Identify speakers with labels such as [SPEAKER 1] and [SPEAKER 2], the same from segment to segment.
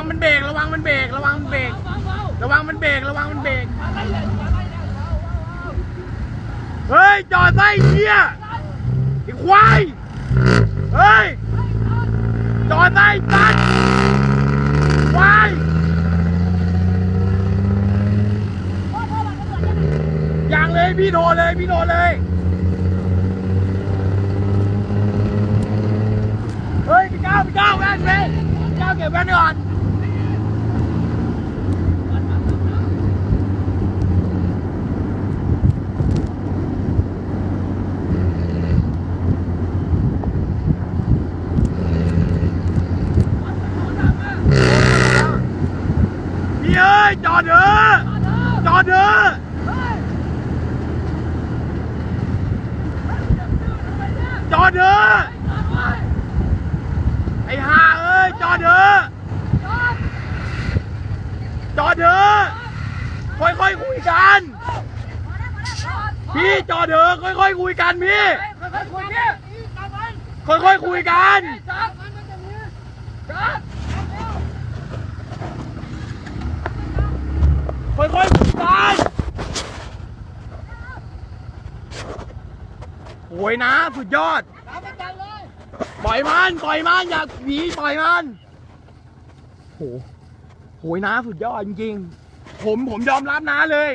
[SPEAKER 1] งมันเบรกระวังมันเบรกระวังมันเบรกระวังมันเบรกระวังมันเบรกเฮ้ยจอดไส้เหี้ยไอ้ควายเฮ้ยจอดไส้ตัดควายอย่างเลยพี่โทรเลยพี่โทรเลยเฮ้ยพี่ก้าวพี่ก้าวแว่นเว้ยพี่ก้าวเก็บแว่นก่อน พี่เอ้ยจอดเถอะจอดเถอะจอดเถอะไอ้ห่าเอ้ยจอดเถอะจอดเถอะค่อยๆคุยกัน พี่จอดเถอะค่อยๆคุยกันพี่ค่อยๆคุยกันค่อยๆคุยกัน โอยนะสุดยอด ปล่อยมันปล่อยมันอย่าหนีปล่อยมันโหโหยนะสุดยอดจริงๆ ผมผมยอมรับนะเลย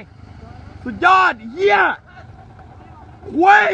[SPEAKER 1] สุดยอดเยี่ยเว้ย